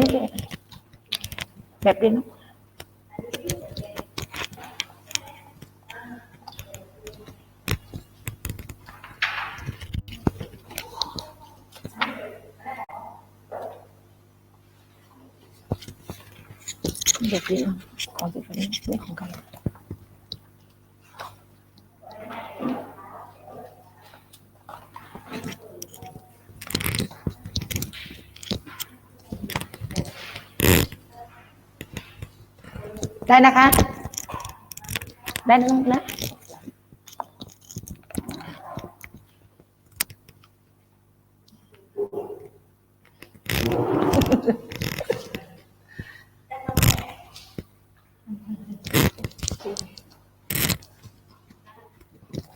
นี้สิแบบนี้นะแบบนี้นะของที่คนนี้ ได้นะคะ ได้นะลูกนะ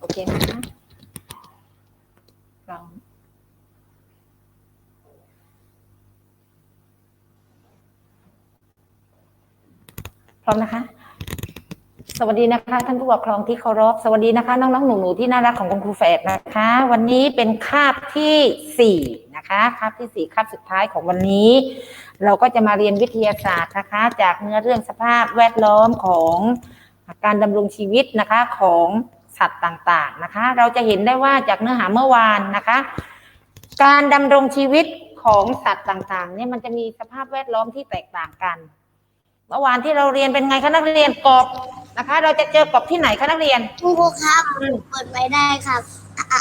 โอเคนะคะลอง พร้อมนะคะ สวัสดีนะคะ ท่านผู้ปกครองที่เคารพสวัสดีนะคะ น้องๆหนูๆที่น่ารักของคุณครูแฝดนะคะ วันนี้เป็นคาบที่สี่นะคะคาบที่สี่คาบสุดท้ายของวันนี้ เราก็จะมาเรียนวิทยาศาสตร์นะคะ จากเนื้อเรื่องสภาพแวดล้อมของการดำรงชีวิตนะคะของสัตว์ต่างๆนะคะ เราจะเห็นได้ว่าจากเนื้อหาเมื่อวานนะคะ การดำรงชีวิตของสัตว์ต่างๆเนี่ยมันจะมีสภาพแวดล้อมที่แตกต่างกัน มื่อวานที่เราเรียนเป็นไงคะนักเรียนกบนะคะ เราจะเจอกบที่ไหนคะนักเรียน คุณครูครับเปิดไว้ได้ครับอะ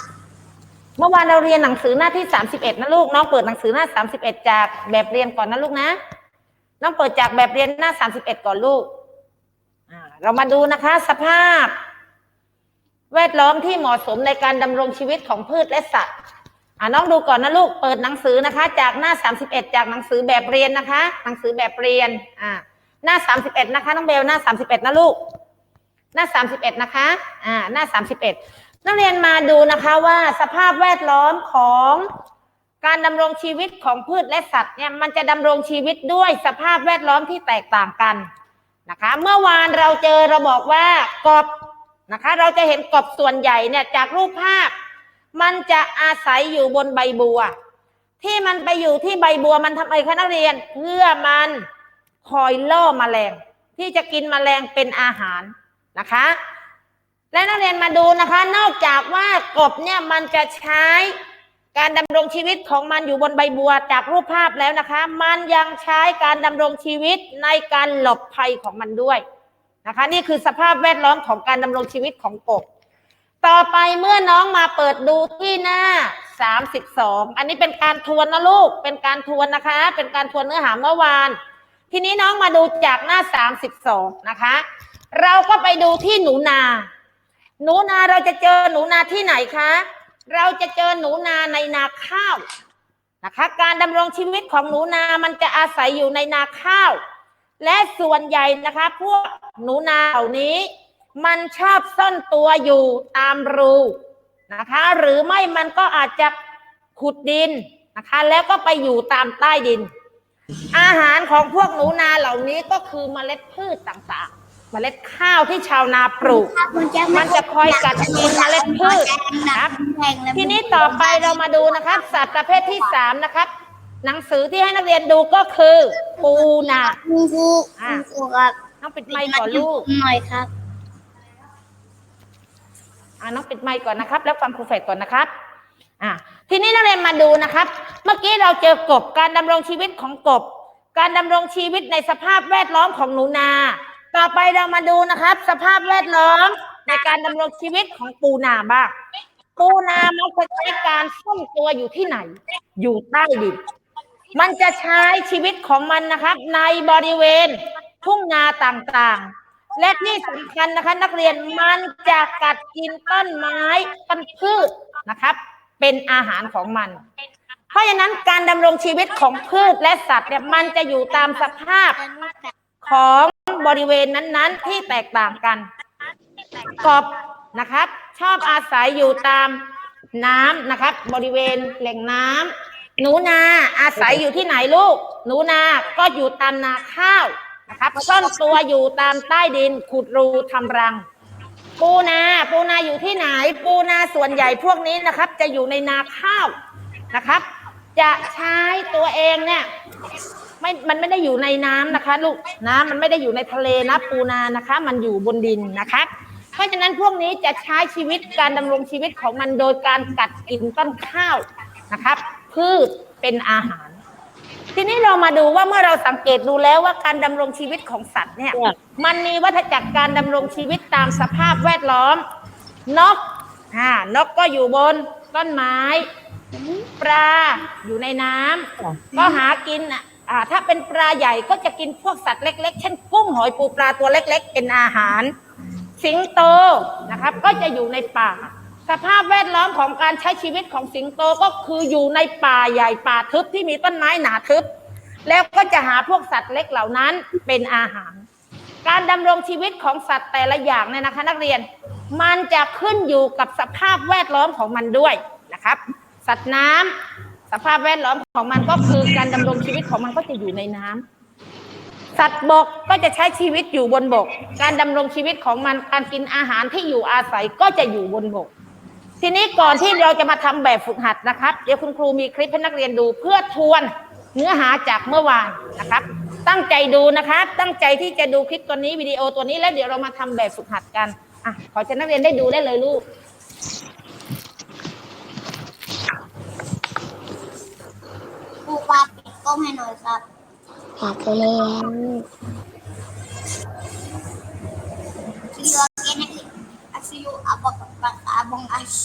เมื่อวานเราเรียนหนังสือหน้าที่สามสิบเอ็ดนะลูกน้องเปิดหนังสือหน้าสามสิบเอ็ดจากแบบเรียนก่อนนะลูกนะ น้องเปิดจากแบบเรียนหน้าสามสิบเอ็ดก่อนลูกอ่าเรามาดูนะคะ สภาพ แวดล้อมที่เหมาะสมในการดำรงชีวิตของพืชและสัตว์อ่าน้องดูก่อนนะลูกเปิดหนังสือนะคะ จากหน้าสามสิบเอ็ดจากหนังสือแบบเรียนนะคะ หนังสือแบบเรียนอ่า หน้าสามสิบเอ็ดนะคะน้องเบลหน้าสามสิบเอ็ดนะลูก หน้าสามสิบเอ็ดนะคะ อ่า หน้าสามสิบเอ็ดนักเรียนมาดูนะคะว่าสภาพแวดล้อมของการดำรงชีวิตของพืชและสัตว์เนี่ยมันจะดำรงชีวิตด้วยสภาพแวดล้อมที่แตกต่างกันนะคะ เมื่อวานเราเจอเราบอกว่ากบนะคะ เราจะเห็นกบส่วนใหญ่เนี่ยจากรูปภาพ มันจะอาศัยอยู่บนใบบัว ที่มันไปอยู่ที่ใบบัวมันทำไมคะนักเรียนเพื่อมัน คอยล่อแมลง ที่จะกินแมลงเป็นอาหารนะคะ และนักเรียนมาดูนะคะ นอกจากว่ากบเนี่ยมันจะใช้การดำรงชีวิตของมันอยู่บนใบบัวจากรูปภาพแล้วนะคะ มันยังใช้การดำรงชีวิตในการหลบภัยของมันด้วยนะคะ นี่คือสภาพแวดล้อมของการดำรงชีวิตของกบ ต่อไปเมื่อน้องมาเปิดดูที่หน้า 32 อันนี้เป็นการทวนนะลูก เป็นการทวนนะคะ เป็นการทวนเนื้อหาเมื่อวาน ทีนี้น้องมาดูจากหน้า 32 นะคะ เราก็ไปดูที่หนูนา หนูนาเราจะเจอหนูนาที่ไหนคะ เราจะเจอหนูนาในนาข้าวนะคะ การดำรงชีวิตของหนูนา มันจะอาศัยอยู่ในนาข้าว และส่วนใหญ่นะคะพวกหนูนาเหล่านี้ มันชอบซ่อนตัวอยู่ตามรูนะคะ หรือไม่มันก็อาจจะขุดดินนะคะ แล้วก็ไปอยู่ตามใต้ดิน อาหารของพวกหนูนาเหล่านี้ก็คือเมล็ดพืชต่างๆ เมล็ดข้าวที่ชาวนาปลูกครับมันจะมันจะคอยกัดกินเมล็ดพืชนะครับแพงแล้วทีนี้ต่อไปเรามาดูนะครับ สัตว์ประเภทที่สามนะครับ หนังสือที่ให้นักเรียนดูก็คือ ปูนาคุณครูคุณครูครับน้องปิดไมค์ก่อนลูกหน่อยครับอ่าน้องปิดไมค์ก่อนนะครับ แล้วฟังครูเฟดก่อนนะครับ อ่า ทีนี้นักเรียนมาดูนะครับ เมื่อกี้เราเจอกบการดำรงชีวิตของกบ การดำรงชีวิตในสภาพแวดล้อมของหนูนา ต่อไปเรามาดูนะครับ สภาพแวดล้อมในการดำรงชีวิตของปูนาบ้างปูนามันจะใช้การซ่อนตัวอยู่ที่ไหน อยู่ใต้ดินมันจะใช้ชีวิตของมันนะครับ ในบริเวณทุ่งนาต่างๆ และที่สำคัญนะคะ นักเรียนมันจะกัดกินต้นไม้ต้นพืชนะครับ เป็นอาหารของมัน เพราะฉะนั้นการดำรงชีวิตของพืชและสัตว์เนี่ยมันจะอยู่ตามสภาพของบริเวณนั้นๆ ที่แตกต่างกันกบนะครับ ชอบอาศัยอยู่ตามน้ำนะครับ บริเวณแหล่งน้ำหนูนาอาศัยอยู่ที่ไหนลูก หนูนาก็อยู่ตามนาข้าวนะครับซ่อนตัวอยู่ตามใต้ดินขุดรูทำรัง ปูนา ปูนาอยู่ที่ไหน ปูนาส่วนใหญ่พวกนี้นะครับ จะอยู่ในนาข้าวนะครับ จะใช้ตัวเองเนี่ยไม่มันไม่ได้อยู่ในน้ำนะคะ ลูกนะมันไม่ได้อยู่ในทะเลนะปูนานะคะ มันอยู่บนดินนะคะเพราะฉะนั้นพวกนี้จะใช้ชีวิตการดำรงชีวิตของมันโดยการกัดกินต้นข้าวนะครับพืชเป็นอาหาร ทีนี้เรามาดูว่าเมื่อเราสังเกตดูแล้วว่าการดำรงชีวิตของสัตว์เนี่ย มันมีวัฏจักรการดำรงชีวิตตามสภาพแวดล้อม นกอ่านกก็อยู่บนต้นไม้ ปลาอยู่ในน้ำก็หากินอะอ่าถ้าเป็นปลาใหญ่ก็จะกินพวกสัตว์เล็ก ๆ เช่นกุ้งหอยปูปลาตัวเล็ก ๆ เป็นอาหาร สิงโตนะครับ ก็จะอยู่ในป่า สภาพแวดล้อมของการใช้ชีวิตของสิงโตก็คืออยู่ในป่าใหญ่ป่าทึบที่มีต้นไม้หนาทึบ แล้วก็จะหาพวกสัตว์เล็กเหล่านั้นเป็นอาหาร การดำรงชีวิตของสัตว์แต่ละอย่างเนี่ยนะคะ นักเรียนมันจะขึ้นอยู่กับสภาพแวดล้อมของมันด้วยนะครับ สัตว์น้ำสภาพแวดล้อมของมันก็คือการดำรงชีวิตของมันก็จะอยู่ในน้ำสัตว์บกก็จะใช้ชีวิตอยู่บนบก การดำรงชีวิตของมันการกินอาหารที่อยู่อาศัยก็จะอยู่บนบก ทีนี้ก่อนที่เราจะมาทำแบบฝึกหัดนะครับ เดี๋ยวคุณครูมีคลิปให้นักเรียนดูเพื่อทวนเนื้อหาจากเมื่อวานนะครับ ตั้งใจดูนะครับ ตั้งใจที่จะดูคลิปตัวนี้วิดีโอตัวนี้แล้วเดี๋ยวเรามาทำแบบฝึกหัดกันอะขอเชิญนักเรียนได้ดูได้เลยลูกครูครับปิดกล้องให้หน่อยครับขาดไปแล้ว See you abang abang us.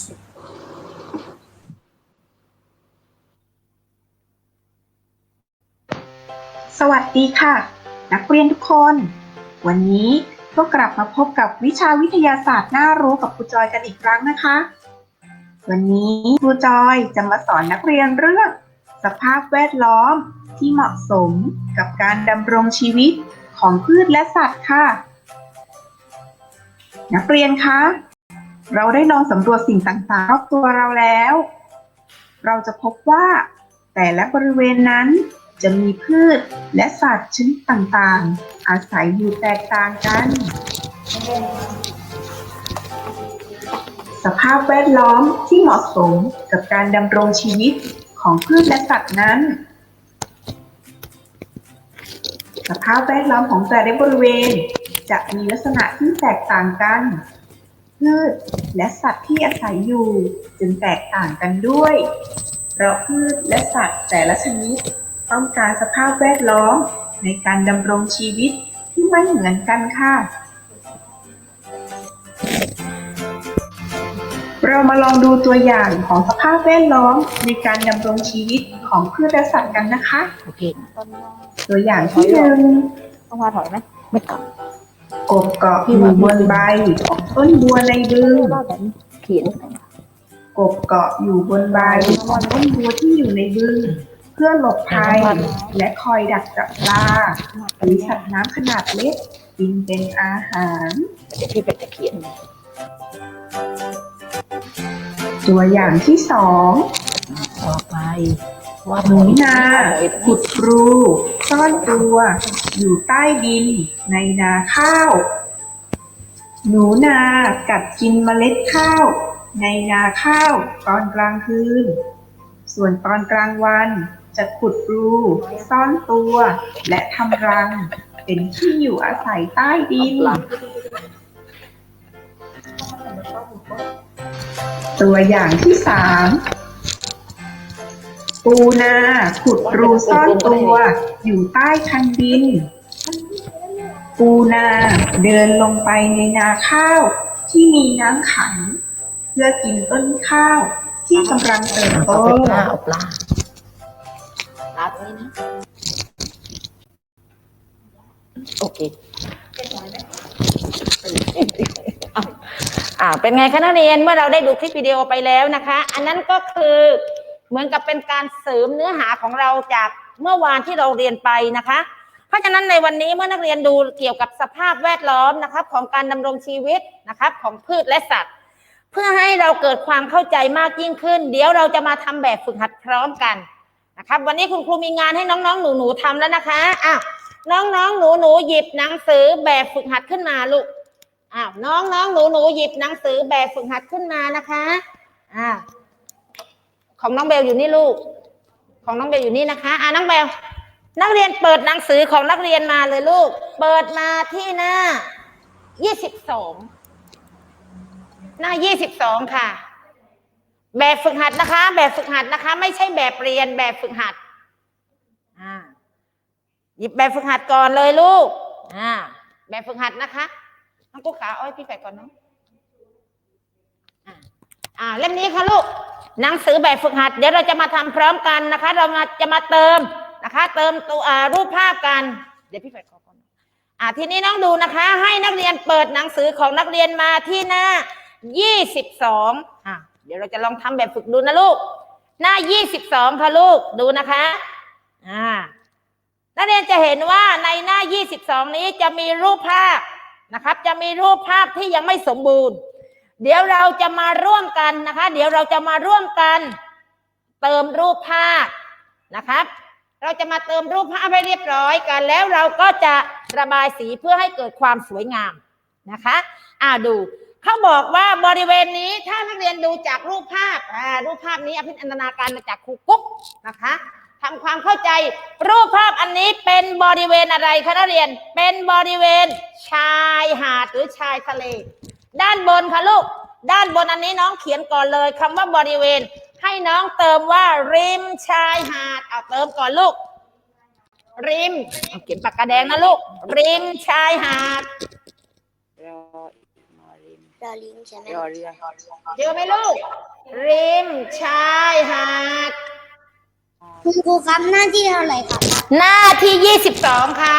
สวัสดีค่ะ นักเรียนทุกคน วันนี้ก็กลับมาพบกับวิชาวิทยาศาสตร์น่ารู้กับครูจอยกันอีกครั้งนะคะ วันนี้ครูจอยจะมาสอนนักเรียนเรื่อง สภาพแวดล้อมที่เหมาะสมกับการดำรงชีวิตของพืชและสัตว์ค่ะ นักเรียนคะ เราได้ลองสำรวจสิ่งต่างๆรอบตัวเราแล้ว เราจะพบว่า แต่ละบริเวณนั้นจะมีพืชและสัตว์ชนิดต่างๆ อาศัยอยู่แตกต่างกัน สภาพแวดล้อมที่เหมาะสมกับการดำรงชีวิตของพืชและสัตว์นั้น สภาพแวดล้อมของแต่ละบริเวณ จะมีลักษณะที่แตกต่างกันพืชและสัตว์ที่อาศัยอยู่จึงแตกต่างกันด้วย เพราะพืชและสัตว์แต่ละชนิด ต้องการสภาพแวดล้อมในการดำรงชีวิตที่ไม่เหมือนกันค่ะ เรามาลองดูตัวอย่างของสภาพแวดล้อมในการดำรงชีวิตของพืชและสัตว์กันนะคะโอเคตัวอย่างที่หนึ่งต้องมาถอยไหมไม่กลับ กบเกาะอยู่บนใบของต้นบัวในบึงว่าแบบเขียนกบเกาะอยู่บนใบของต้นบัวที่อยู่ในบึง เพื่อหลบภัยและคอยดักจับปลาหรือสัตว์น้ำขนาดเล็กกินเป็นอาหารเดี๋ยวพี่เป็นจะเขียนตัวอย่างที่สองต่อไปว่าหนูนาขุดรูซ่อนตัว อยู่ใต้ดินในนาข้าว หนูนากัดกินเมล็ดข้าว ในนาข้าวตอนกลางคืน ส่วนตอนกลางวันจะขุดรูซ่อนตัว และทำรัง เป็นที่อยู่อาศัยใต้ดิน ตัวอย่างที่สาม ปูนาขุดรูซ่อนตัว อยู่ใต้คันดิน ปูนาเดินลงไปในนาข้าวที่มีน้ำขัง เพื่อกินต้นข้าวที่กำลังเติบโตเอาปลาปลาปลาตรงนี้นะโอเคอะอ่าเป็นไงคะนักเรียนเมื่อเราได้ดูคลิปวิดีโอไปแล้วนะคะ อันนั้นก็คือ เหมือนกับเป็นการเสริมเนื้อหาของเราจากเมื่อวานที่เราเรียนไปนะคะ เพราะฉะนั้นในวันนี้เมื่อนักเรียนดูเกี่ยวกับสภาพแวดล้อมนะครับ ของการดำรงชีวิตนะครับ ของพืชและสัตว์ เพื่อให้เราเกิดความเข้าใจมากยิ่งขึ้น เดี๋ยวเราจะมาทำแบบฝึกหัดพร้อมกันนะครับ วันนี้คุณครูมีงานให้น้องๆ หนูๆทำแล้วนะคะอ้าวน้องๆ หนูๆหยิบหนังสือแบบฝึกหัดขึ้นมาลูกอ้าวน้องๆ หนูๆหยิบหนังสือแบบฝึกหัดขึ้นมานะคะอ้าว ของน้องเบลอยู่นี่ลูก ของน้องเบลอยู่นี่นะคะ อ่าน้องเบล นักเรียนเปิดหนังสือของนักเรียนมาเลยลูก เปิดมาที่หน้ายี่สิบสองหน้ายี่สิบสองค่ะ แบบฝึกหัดนะคะ แบบฝึกหัดนะคะ ไม่ใช่แบบเรียนแบบฝึกหัด อ่า หยิบแบบฝึกหัดก่อนเลยลูก อ่า แบบฝึกหัดนะคะน้องกุ๊กขาอ้อยพี่แปดก่อนเนาะอ่า เล่มนี้ค่ะลูก หนังสือแบบฝึกหัด เดี๋ยวเราจะมาทำพร้อมกันนะคะ เรามาจะมาเติมนะคะ เติมตัวรูปภาพกัน เดี๋ยวพี่แฟขอก่อนอ่าทีนี้น้องดูนะคะ ให้นักเรียนเปิดหนังสือของนักเรียนมาที่หน้า 22อะเดี๋ยวเราจะลองทำแบบฝึกดูนะลูก หน้า 22ค่ะลูกดูนะคะอ่านักเรียนจะเห็นว่าในหน้า 22 นี้จะมีรูปภาพนะครับ จะมีรูปภาพที่ยังไม่สมบูรณ์ เดี๋ยวเราจะมาร่วมกันนะคะ เดี๋ยวเราจะมาร่วมกัน เติมรูปภาพนะครับ เราจะมาเติมรูปภาพให้เรียบร้อยกัน แล้วเราก็จะระบายสีเพื่อให้เกิดความสวยงามนะคะอ่าดูเขาบอกว่าบริเวณนี้ถ้านักเรียนดูจากรูปภาพอ่ารูปภาพนี้อภิษันตนาการมาจากครูกุ๊กนะคะทำความเข้าใจรูปภาพอันนี้เป็นบริเวณอะไรคะนักเรียน เป็นบริเวณชายหาดหรือชายทะเล ด้านบนค่ะลูก ด้านบนอันนี้น้องเขียนก่อนเลยคำว่าบริเวณ ให้น้องเติมว่าริมชายหาดเอาเติมก่อนลูก ริมเอาเขียนปากกาแดงนะลูก ริมชายหาดรอริมรอลิงใช่ไหมรอเรือเจอไหมลูก ริมชายหาดคุณครูครับหน้าที่เท่าไหร่ครับ หน้าที่ยี่สิบสองค่ะ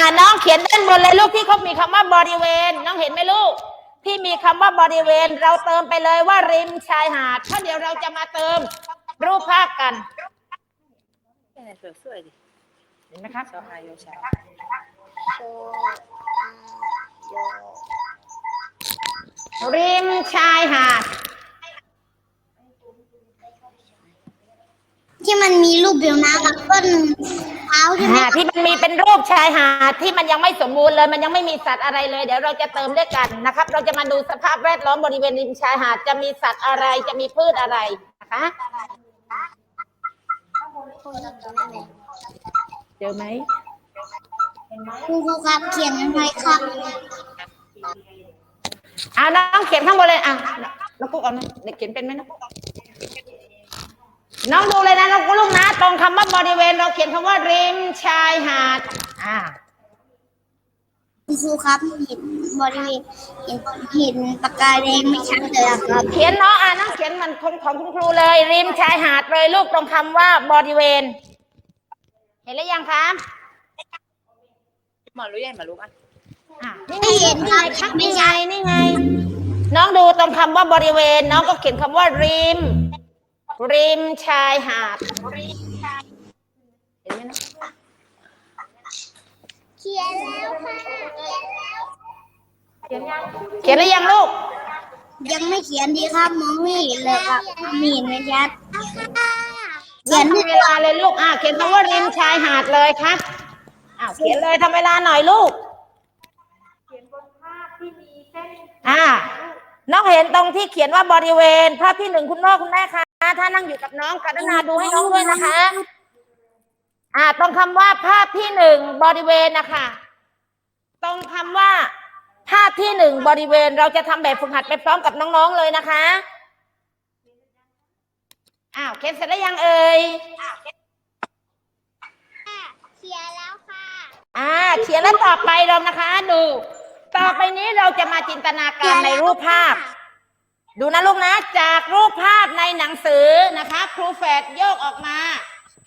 อ่าน้องเขียนด้านบนเลยลูกที่เขามีคำว่าบริเวณ น้องเห็นไหมลูก ที่มีคำว่าบริเวณ เราเติมไปเลยว่าริมชายหาดเพราะเดี๋ยวเราจะมาเติมรูปภาพกันสวยๆดิเห็นไหมครับโซฮายโยชายริมชายหาด ที่มันมีรูปเดียวน้ำกับต้นเท้าใช่ไหมที่มันมีเป็นรูปชายหาดที่มันยังไม่สมบูรณ์เลย มันยังไม่มีสัตว์อะไรเลย เดี๋ยวเราจะเติมด้วยกันนะครับ เราจะมาดูสภาพแวดล้อมบริเวณริมชายหาดจะมีสัตว์อะไรจะมีพืชอะไรนะคะเจอไหมคุณครูครับเขียนไว้ครับอ่าน้องเขียนข้างบนเลยอะน้องกุ๊กเอานเด็กเขียนเป็นไหมน้องกุ๊ก น้องดูเลยนะน้องลูกนะตรงคำว่าบริเวณ เราเขียนคำว่าริมชายหาดอ่าครูครับเห็นบริเวณเห็นเห็นปากกาแดงไม่ชัดเลยครับ เขียนเนาะอ่านน้องเขียนมันของของคุณครูเลย ริมชายหาดเลยลูกตรงคำว่าบริเวณ เห็นแล้วยังครับมารู้ยังมารู้อะไม่เห็นไงครับนี่ไงนี่ไง น้องดูตรงคำว่าบริเวณ น้องก็เขียนคำว่าริม ริมชายหาดริมชายเห็นไหมนะเขียนแล้วค่ะเขียนยังเขียนหรือยังลูก ยังไม่เขียนดีครับมองไม่เห็นเลยครับมีเห็นไหมชัดเขียนทำเวลาเลยลูกอะเขียนคำว่าริมชายหาดเลยค่ะบอะเขียนเลยทำเวลาหน่อยลูกเขียนบนภาพที่มีเส้นอะน้องเห็นตรงที่เขียนว่าบริเวณพระพี่หนึ่งคุณพ่อคุณแม่ค่ะ ถ้านั่งอยู่กับน้องกรุณาดูให้น้องด้วยนะคะ อ่า ตรงคำว่าภาพที่หนึ่งบริเวณนะคะตรงคำว่าภาพที่หนึ่งบริเวณเราจะทำแบบฝึกหัดไปพร้อมกับน้องๆเลยนะคะ อ้าวเขียนเสร็จแล้วยังเอ่ยเขียนแล้วค่ะ อ่าเขียนแล้วต่อไปเรานะคะ ดู ต่อไปนี้เราจะมาจินตนาการในรูปภาพ ดูนะลูกนะ จากรูปภาพในหนังสือนะคะ ครูแฝดโยกออกมา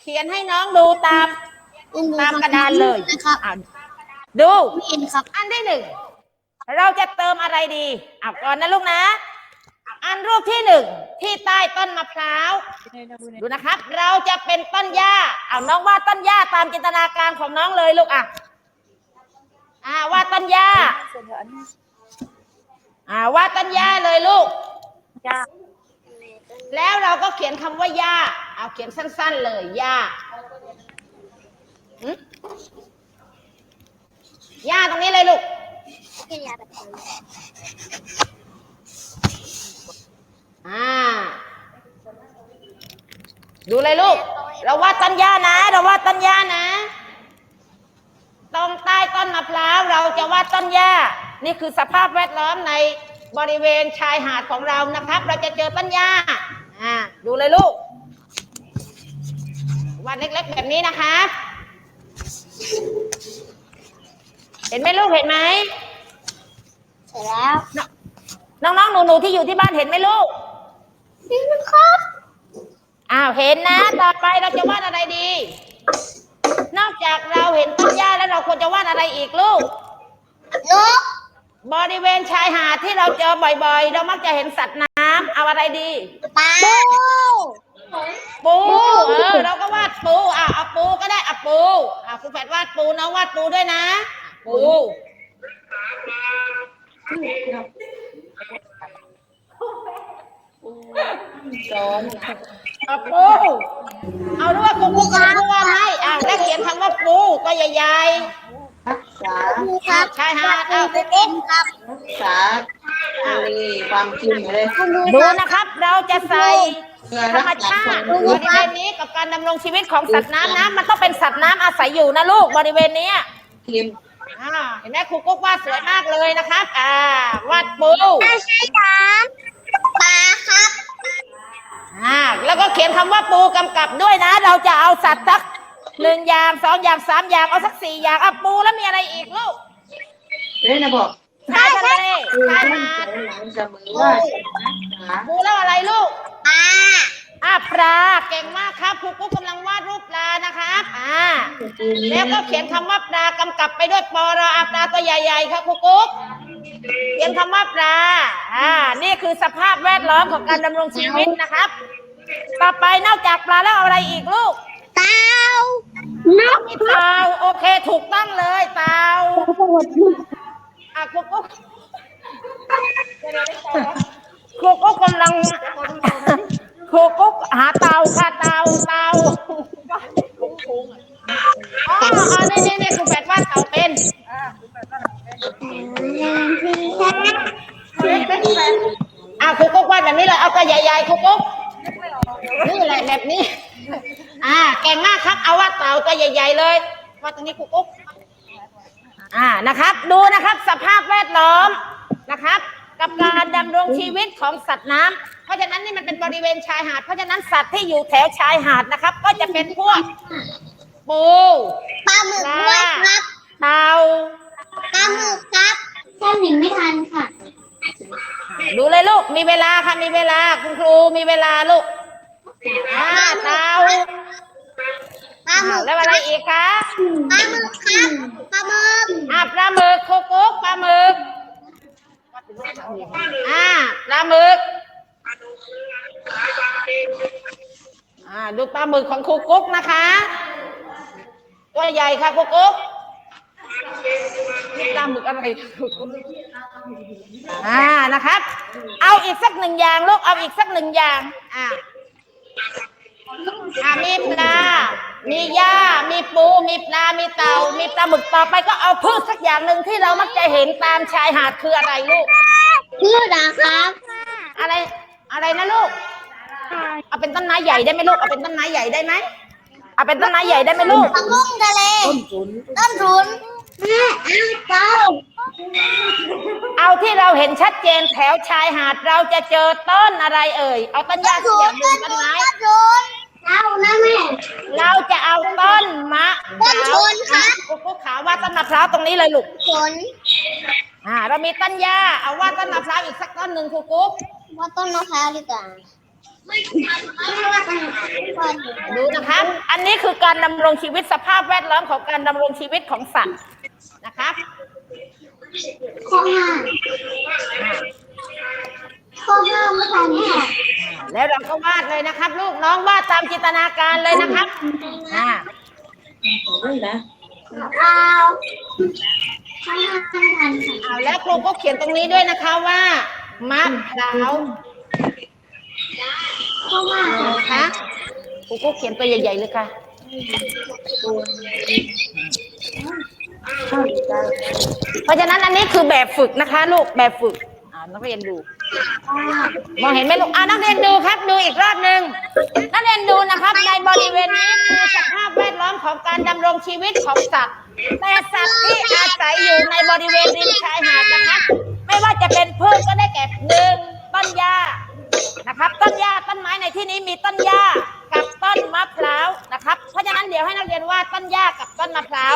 เขียนให้น้องดูตามตามกระดานเลยนะครับดูเห็นครับ อันที่หนึ่งเราจะเติมอะไรดีอะก่อนนะลูกนะ อันรูปที่หนึ่งที่ใต้ต้นมะพร้าว ดูนะครับ เราจะเป็นต้นหญ้าเอาน้องวาดต้นหญ้าตามจินตนาการของน้องเลยลูกอะอ่าวาดต้นหญ้าอ่าวาดต้นหญ้าเลยลูก ย่าแล้วเราก็เขียนคำว่าย่าเอาเขียนสั้น ๆเลยย่าย่าตรงนี้เลยลูกอ่า ดูเลยลูก เราวาดต้นหญ้านะ เราวาดต้นหญ้านะ ตรงใต้ต้นมะพร้าวเราจะวาดต้นหญ้า นี่คือสภาพแวดล้อมใน บริเวณชายหาดของเรานะครับ เราจะเจอต้นหญ้าอ่าดูเลยลูกวาดเล็กๆแบบนี้นะครับเห็นไหมลูกเห็นไหมเสร็จแล้วน้องๆหนูๆที่อยู่ที่บ้านเห็นไหมลูกนี่นะครับอ้าวเห็นนะ ต่อไปเราจะวาดอะไรดี นอกจากเราเห็นต้นหญ้าแล้วเราควรจะวาดอะไรอีกลูกนก บริเวณชายหาดที่เราเจอบ่อยๆ เรามักจะเห็นสัตว์น้ำเอาอะไรดี ปลาปู เออ เราก็วาดปู อะเอาปูก็ได้อะปู อะคุณแฝดวาดปูน้องวาดปูด้วยนะ ปูซ้อนเอาปู เอาด้วยกูกูก็รู้ว่าให้ อะแล้วเขียนคำว่าปูก็ใหญ่ รักษาครับๆชายหาดเอาเล็กครับรักษาทะเลความจริงเลยดูนะครับ เราจะใส่เพื่อธรรัรมกษาชาควาติมบริเวณนี้กับการดำรงชีวิตของสัตว์น้ำนะมันต้องเป็นสัตว์น้ำอาศัยอยู่นะลูกบริเวณเนี้ยทีมอ่าเห็นไหมครูกุ๊กวาดสวยมากเลยนะครับ อ่าวาดปูไม่ใช่ครับปลาครับอ่าแล้วก็เขียนคำว่าปูกำกับด้วยนะ เราจะเอาสัตว์สัก หนึ่งอย่างสองอย่างสามอย่างเอาสักสี่อย่างเอาปูแล้วมีอะไรอีกลูกเล่นนะบอกชายทะเลคือชายมั่นหาใจดหลังเสมอว่าจะรักษาปูแล้วอะไรลูกปลาอ่าปลาเก่งมากครับครูกุ๊กกำลังวาดรูปปลานะครับอ่าทีนี้แล้วก็เขียนคำว่าปลากำกับไปด้วยปอรออาปลาตัวใหญ่ๆครับครูกุ๊กเขียนคำว่าปลาอ่า นี่คือสภาพแวดล้อมของการดำรงชีวิตนะครับ ต่อไปนอกจากปลาแล้วเอาอะไรอีกลูก เต่านกมีเต่าโอเค ถูกต้องเลยเต่าอะครูกุ๊กครูกุ๊กกำลังครูกุ๊กหาเต่าค่ะเต่าเต่าอ๋ออ๋อนี่นี่นี่ครูแฝดว่าเต่าเป็น อะครูกุ๊กวาดแบบนี้เลยเอาก็ใหญ่ๆครูกุ๊กนี่แหละแบบนี้ อ่าเก่งมากครับเอาวาดเต่าตัวใหญ่ๆเลยวาดตรงนี้ครูกุ๊กอ่านะครับ ดูนะครับ สภาพแวดล้อมนะครับ กับการดำรงชีวิตของสัตว์ น้ำเพราะฉะนั้นนี่มันเป็นบริเวณชายหาด เพราะฉะนั้นสัตว์ที่อยู่แถวชายหาดนะครับ ก็จะเป็นพวกปูปลาหมึกด้วยครับเต่าปลาหมึกครับท่านหนิงไม่ทันค่ะ ดูเลยลูก มีเวลาค่ะ มีเวลาคุณครูมีเวลาลูกอ่าเต่าปลาหมึกแล้วอะไรอีกคะปลาหมึกครับปลาหมึกอ่าปลาหมึกโคกุ๊กปลาหมึก อ่าปลาหมึก อ่า ดูปลาหมึกของครูกุ๊กนะคะ ตัวใหญ่ค่ะครูกุ๊กนี่ปลาหมึกอะไรครูกุ๊กอ่า นะครับ เอาอีกสักหนึ่งอย่างลูก เอาอีกสักหนึ่งอย่าง อ่า อ่ามีปลา มีหญ้า มีปู มีปลา มีเต่า มีปลาหมึกต่อไปก็เอาพืชสักอย่างหนึ่งที่เรามักจะเห็นตามชายหาดคืออะไรลูก พืชนะครับ อะไร อะไรนะลูก เอาเป็นต้นไม้ใหญ่ได้ไหมลูก เอาเป็นต้นไม้ใหญ่ได้ไหมเอาเป็นต้นไม้ใหญ่ได้ไหมลูก ผักบุ้งทะเล ต้นทุนต้นทุนแม่เต้าเอาที่เราเห็นชัดเจนแถวชายหาดเราจะเจอต้นอะไรเอ่ย เอาต้นหญ้าสักอย่างหนึ่งต้นไม้ต้นทุน เต้านะแม่ เราจะเอาต้นมะต้นชนครับกุ๊กกุ๊กขาวว่าต้นมะพร้าวตรงนี้เลยลูก ผลอ่า เรามีต้นหญ้าเอาว่าต้นมะพร้าวอีกสักต้นหนึ่งครูกุ๊ก ว่าต้นมะพร้าวดีกว่าไม่ไม่ว่าต้นต้นดูนะครับอันนี้คือการดำรงชีวิตสภาพแวดล้อมของการดำรงชีวิตของสัตว์นะครับข้อห้าข้อห้าไม่ทันแม่ แล้วเราก็วาดเลยนะครับ ลูกน้องวาดตามจินตนาการเลยนะครับอ่าด้วยนะเอาข้อห้าไม่ทันค่ะเอาแล้วครูก็เขียนตรงนี้ด้วยนะคะว่ามะพร้าวข้อห้าค่ะนะคะครูก็เขียนตัวใหญ่ๆเลยค่ะเข้าใจเพราะฉะนั้นอันนี้คือแบบฝึกนะคะ ลูกแบบฝึกอ่า นักเรียนดูมองเห็นไหมลูกอ่านักเรียนดูครับดูอีกรอบหนึ่งนักเรียนดูนะครับ ในบริเวณนี้คือสภาพแวดล้อมของการดำรงชีวิตของสัตว์แต่สัตว์ที่อาศัยอยู่ในบริเวณริมชายหาดนะครับ ไม่ว่าจะเป็นพืชก็ได้แก่หนึ่งต้นหญ้านะครับ ต้นหญ้าต้นไม้ในที่นี้มีต้นหญ้ากับต้นมะพร้าวนะครับ เพราะฉะนั้นเดี๋ยวให้นักเรียนวาดต้นหญ้ากับต้นมะพร้าว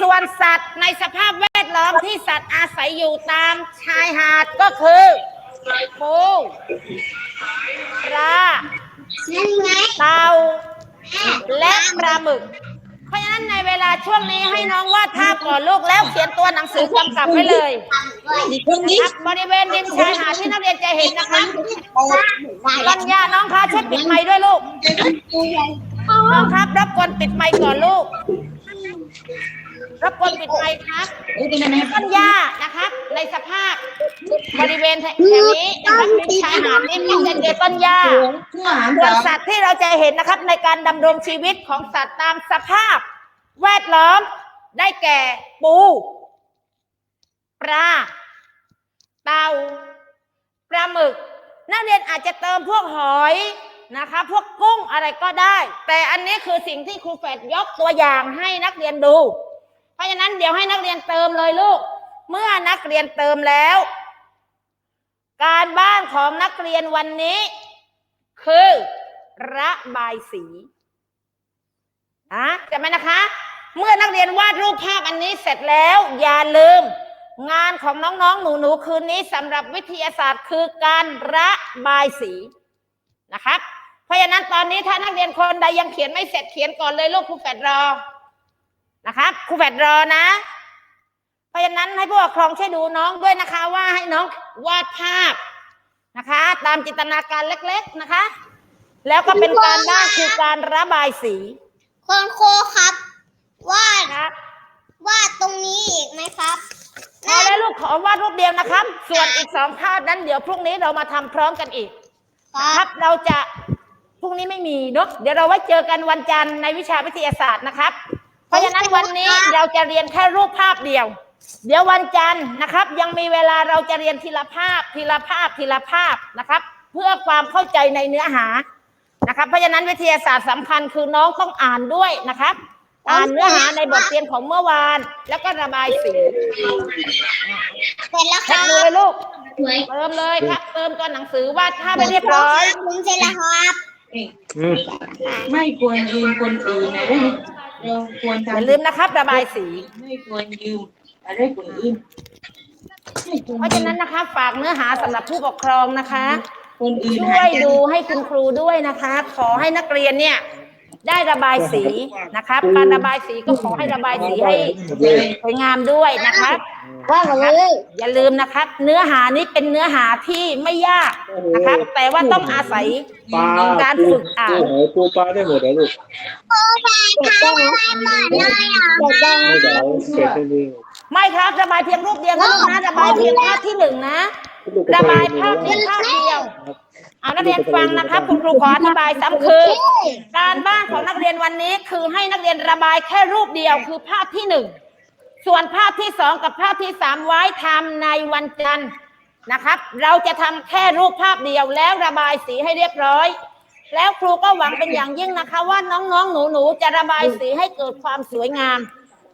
ส่วนสัตว์ในสภาพแวด ล้อมที่สัตว์อาศัยอยู่ตามชายหาดก็คือปูปลาเต่าและปลาหมึก เพราะฉะนั้นในเวลาช่วงนี้ให้น้องวาดภาพก่อนลูกแล้วเขียนตัวหนังสือกำกับไว้เลยนะครับบริเวณริมชายหาดที่นักเรียนจะเห็นนะครับต้นหญ้าน้องคะช่วยปิดไมค์ด้วยลูกน้องครับรับกวนปิดไมค์ก่อนลูก รบกวนปิดไมค์ครับต้นหญ้านะครับ ในสภาพบริเวณแถวนี้นะครับริมชายหาดนี่มีแต่เจอต้นหญ้าชื่ออาหารส่วนสามสัตว์ที่เราจะเห็นนะครับ ในการดำรงชีวิตของสัตว์ตามสภาพ แวดล้อมได้แก่ปู ปลาเต่าปลาหมึก นักเรียนอาจจะเติมพวกหอยนะคะ พวกกุ้งอะไรก็ได้ แต่อันนี้คือสิ่งที่ครูแฝดยกตัวอย่างให้นักเรียนดู เพราะฉะนั้นเดี๋ยวให้นักเรียนเติมเลยลูก เมื่อนักเรียนเติมแล้ว การบ้านของนักเรียนวันนี้ คือระบายสีอะจำไหมนะคะ เมื่อนักเรียนวาดรูปภาพอันนี้เสร็จแล้ว อย่าลืม งานของน้องๆ หนูๆ คืนนี้สำหรับวิทยาศาสตร์คือการระบายสีนะครับเพราะฉะนั้นตอนนี้ถ้านักเรียนคนใดยังเขียนไม่เสร็จเขียนก่อนเลยลูกครูแฝดรอ นะครับครูแฝดรอนะ เพราะฉะนั้นให้ผู้ปกครองช่วยดูน้องด้วยนะคะ ว่าให้น้องวาดภาพนะคะ ตามจินตนาการเล็ก ๆนะคะ แล้วก็เป็นการบ้านคือการระบายสีคนโคครับวาดนะครับวาดตรงนี้อีกไหมครับเอาแล้วลูกขอวาดรูปเดียวนะครับ ส่วนอีกสองภาพนั้นเดี๋ยวพรุ่งนี้เรามาทำพร้อมกันอีกคครัรับบเราจะพรุ่งนี้ไม่มีเนอะเดี๋ยวเราไว้เจอกันวันจันทร์ในวิชาวิทยาศาสตร์นะครับ เพราะฉะนั้นวันนี้เราจะเรียนแค่รูปภาพเดียว เดี๋ยววันจันทร์นะครับ ยังมีเวลาเราจะเรียนทีละภาพทีละภาพทีละภาพนะครับ เพื่อความเข้าใจในเนื้อหานะครับ เพราะฉะนั้นวิทยาศาสตร์สำคัญคือน้องต้องอ่านด้วยนะครับ อ่านเนื้อหาในบทเรียนของเมื่อวาน แล้วก็ระบายสีเสร็จแล้วคแท็รักบมือเลยลูกสวยเติมเลยครับเติมตัวหนังสือวาดภาพไปเรียบร้อยผมเสร็จแล้วครับไม่ควรยืมคนอื่นนะ เราควรอย่าทำลืมนะครับ ระบายสี ไม่ควรยืมอะไรคนอื่นไม่ควเพราะฉะนั้นนะคะฝากเนื้อหาสำหรับผู้ปกครองนะคะ คนอื่นช่วยดูให้คุณครูด้วยนะคะ ขอให้นักเรียนเนี่ย ได้ระบายสีนะครับการระบายสีก็ขอให้ระบายสีให้สวยงามด้วยนะครับว่ามาเลยอย่าลืมนะครับ เนื้อหานี้เป็นเนื้อหาที่ไม่ยากนะครับ แต่ว่าต้องอาศัยปลาการปูฝึกอ่านปูหอยปูปลาได้หมดเหรอลูกเสร็จได้ไหมเสร็จได้ไหมไม่เดี๋ยวเสร็จได้เลยไม่ครับระบายเพียงรูปเดียวนะลูกนะระบายเพียงภาพที่หนึ่งนะ ระบายภาพนี้ภาพเดียว เอานักเรียนฟังนะครับคุณครูขออธิบายซ้ำคือ การบ้านของนักเรียนวันนี้คือให้นักเรียนระบายแค่รูปเดียวคือภาพที่หนึ่งส่วนภาพที่สองกับภาพที่สามไว้ทำในวันจันทร์นะครับ เราจะทำแค่รูปภาพเดียวแล้วระบายสีให้เรียบร้อย แล้วครูก็หวังเป็นอย่างยิ่งนะคะ ว่าน้องๆหนูๆจะระบายสีให้เกิดความสวยงาม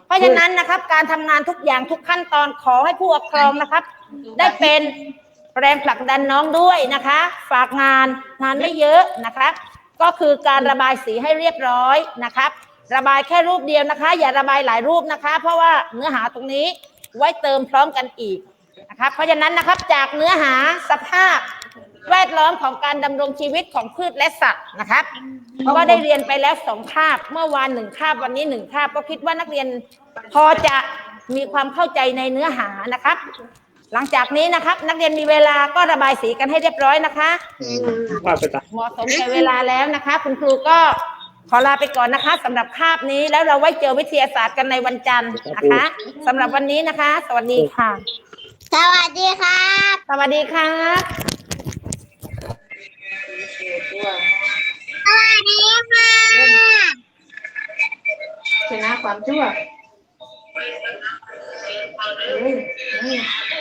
เพราะฉะนั้นนะครับ การทำงานทุกอย่างทุกขั้นตอนขอให้ผู้ปกครองนะครับ ได้เป็น แรงผลักดันน้องด้วยนะคะ ฝากงานงานไม่เยอะนะครับ ก็คือการระบายสีให้เรียบร้อยนะครับ ระบายแค่รูปเดียวนะคะ อย่าระบายหลายรูปนะคะ เพราะว่าเนื้อหาตรงนี้ไว้เติมพร้อมกันอีกนะครับ เพราะฉะนั้นนะครับจากเนื้อหาสภาพแวดล้อมของการดำรงชีวิตของพืชและสัตว์นะครับก็ได้เรียนไปแล้วสองคาบเมื่อวานหนึ่งคาบวันนี้หนึ่งคาบก็คิดว่านักเรียนพอจะมีความเข้าใจในเนื้อหานะครับ หลังจากนี้นะครับ นักเรียนมีเวลาก็ระบายสีกันให้เรียบร้อยนะคะวาดไปตามเหมาะสมกับเวลาแล้วนะคะ คุณครูก็ขอลาไปก่อนนะคะสำหรับคาบนี้แล้วเราไว้เจอวิทยาศาสตร์กันในวันจันทร์นะคะสำหรับวันนี้นะคะ สวัสดีค่ะ สวัสดีครับสวัสดีครับตัวสวัสดีค่ะชนะความชั่วเฮ้ยนี่